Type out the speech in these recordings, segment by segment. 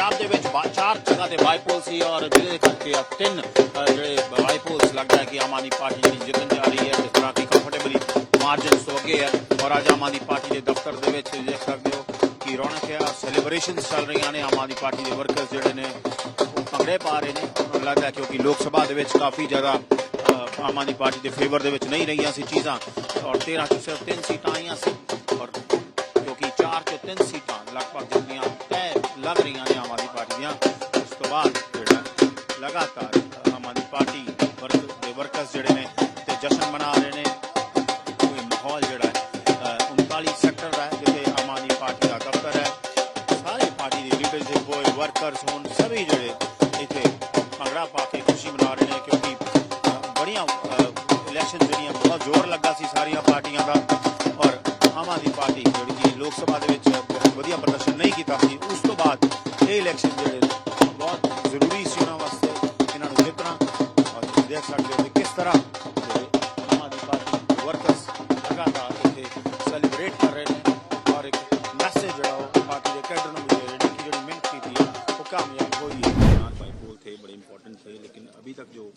ਪੰਜਾਬ ਦੇ ਵਿੱਚ ਚਾਰ ਜਗ੍ਹਾ ਤੇ ਬਾਈਪੋਲ ਸੀ ਔਰ ਜਿਹਦੇ ਕਰਕੇ ਆ ਤਿੰਨ ਜਿਹੜੇ ਬਾਈਪੋਲਸ ਲੱਗਦਾ ਕਿ ਆਮ ਆਦਮੀ ਪਾਰਟੀ ਜਿਹੜੀ ਜਿੱਤਣ ਜਾ ਰਹੀ ਹੈ, ਜਿਸ ਤਰ੍ਹਾਂ ਕਿ ਕੰਫਰਟੇਬਲੀ ਮਾਰਜਨਸ ਤੋਂ ਅੱਗੇ ਹੈ ਔਰ ਅੱਜ ਆਮ ਆਦਮੀ ਪਾਰਟੀ ਦੇ ਦਫ਼ਤਰ ਦੇ ਵਿੱਚ ਦੇਖ ਸਕਦੇ ਹੋ ਕਿ ਰੌਣਕ ਹੈ ਸੈਲੀਬ੍ਰੇਸ਼ਨ ਚੱਲ ਰਹੀਆਂ ਨੇ ਆਮ ਆਦਮੀ ਪਾਰਟੀ ਦੇ ਵਰਕਰਸ ਜਿਹੜੇ ਨੇ, ਉਹ ਭੰਗੜੇ ਪਾ ਰਹੇ ਨੇ। ਮੈਨੂੰ ਲੱਗਦਾ ਕਿਉਂਕਿ ਲੋਕ ਸਭਾ ਦੇ ਵਿੱਚ ਕਾਫੀ ਜ਼ਿਆਦਾ ਆਮ ਆਦਮੀ ਪਾਰਟੀ ਦੇ ਫੇਵਰ ਦੇ ਵਿੱਚ ਨਹੀਂ ਰਹੀਆਂ ਸੀ ਚੀਜ਼ਾਂ। ਔਰ 13 ਚੋਂ ਸਿਰਫ 3 ਸੀਟਾਂ ਆਈਆਂ ਸੀ ਔਰ ਕਿਉਂਕਿ 4 ਚੋਂ 3 ਸੀਟਾਂ ਲਗਭਗ ਤੋਂ ਬਾਅਦ ਜਿਹੜਾ ਲਗਾਤਾਰ ਆਮ ਆਦਮੀ ਪਾਰਟੀ ਵਰਕ ਦੇ ਵਰਕਰਸ ਜਿਹੜੇ ਨੇ ਤੇ ਜਸ਼ਨ ਮਨਾ ਰਹੇ ਨੇ। ਕੋਈ ਮਾਹੌਲ ਜਿਹੜਾ ਹੈ 39 ਸੈਕਟਰ ਦਾ ਜਿੱਥੇ ਆਮ ਆਦਮੀ ਪਾਰਟੀ ਦਾ ਦਫ਼ਤਰ ਹੈ। ਸਾਰੇ ਪਾਰਟੀ ਦੇ ਲੀਡਰਸ਼ਿਪ ਹੋਏ ਵਰਕਰਸ ਹੋਣ, ਸਭੀ ਜਿਹੜੇ ਇੱਥੇ ਭੰਗੜਾ ਪਾ ਕੇ ਖੁਸ਼ੀ ਮਨਾ ਰਹੇ ਨੇ, ਕਿਉਂਕਿ ਬੜੀਆਂ ਇਲੈਕਸ਼ਨ ਜਿਹੜੀਆਂ ਬਹੁਤ ਜ਼ੋਰ ਲੱਗਾ ਸੀ ਸਾਰੀਆਂ ਪਾਰਟੀਆਂ ਦਾ। ਔਰ ਆਮ ਆਦਮੀ ਪਾਰਟੀ ਜਿਹੜੀ ਕਿ ਲੋਕ ਸਭਾ ਦੇ ਵਿੱਚ ਬਹੁਤ ਵਧੀਆ ਪ੍ਰਦਰਸ਼ਨ ਨਹੀਂ ਕੀਤਾ ਸੀ, ਉਸ ਤੋਂ ਬਾਅਦ ਇਹ ਇਲੈਕਸ਼ਨ ਜਿਹੜੇ دیکھ سکتے ہو کس طرح عام آدمی پارٹی کے ورکرس لگاتار اتنے سیلیبریٹ کر رہے ہیں اور ایک میسج جو ہے پارٹی کے کیڈر نے مجھے ریڈی کی جو محنت کی تھی وہ کامیاب ہوئی ہے۔ چار بائی بول تھے بڑے امپورٹنٹ تھے لیکن ابھی تک جو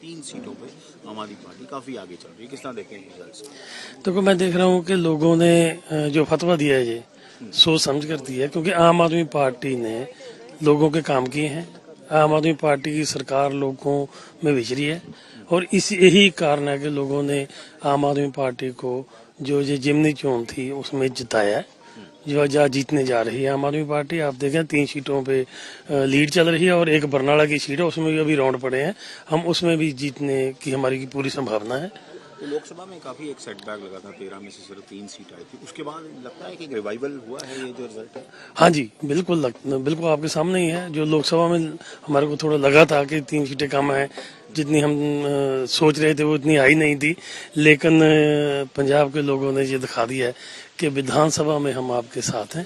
تین سیٹوں پہ ہماری پارٹی کافی آگے چل رہی کس طرح دیکھیں ریزلٹس دیکھو میں دیکھ رہا ہوں کہ لوگوں نے جو فتوہ دیا ہے یہ سو سمجھ کر دی ہے کیونکہ عام آدمی پارٹی نے لوگوں کے کام کی ہیں۔ عام آدمی پارٹی کی سرکار لوگوں میں بچری ہے اور اس یہی کارن ہے کہ لوگوں نے عام آدمی پارٹی کو جو یہ جمنی چون تھی اس میں جتایا ہے جو جا جیتنے جا رہی ہے عام آدمی پارٹی آپ دیکھیں تین سیٹوں پہ لیڈ چل رہی ہے اور ایک برنالہ کی سیٹ ہے اس میں بھی ابھی راؤنڈ پڑے ہیں ہم اس میں بھی جیتنے کی ہماری کی پوری سمبھاونا ہے لوک سبھا میں کافی ایک سیٹ بیک لگا تھا، تیرہ میں سے صرف تین سیٹ آئی تھی۔ اس کے بعد لگتا ہے کہ ریوائیول ہوا ہے یہ جو ہے؟ ہاں جی بالکل بالکل آپ کے سامنے ہی ہے۔ جو لوک سبھا میں ہمارے کو تھوڑا لگا تھا کہ تین سیٹیں کم ہیں، جتنی ہم سوچ رہے تھے وہ اتنی آئی نہیں تھی۔ لیکن پنجاب کے لوگوں نے یہ دکھا دیا ہے کہ ودھان سبھا میں ہم آپ کے ساتھ ہیں۔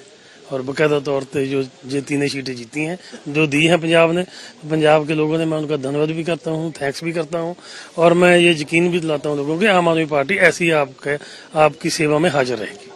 اور باقاعدہ طور پہ جو یہ تینیں سیٹیں جیتی ہیں، جو دی ہیں پنجاب نے، پنجاب کے لوگوں نے میں ان کا دھنواد بھی کرتا ہوں تھینکس بھی کرتا ہوں، اور میں یہ یقین بھی دلاتا ہوں لوگوں کہ عام آدمی پارٹی ایسی آپ کے، آپ کی سیوا میں حاضر رہے گی۔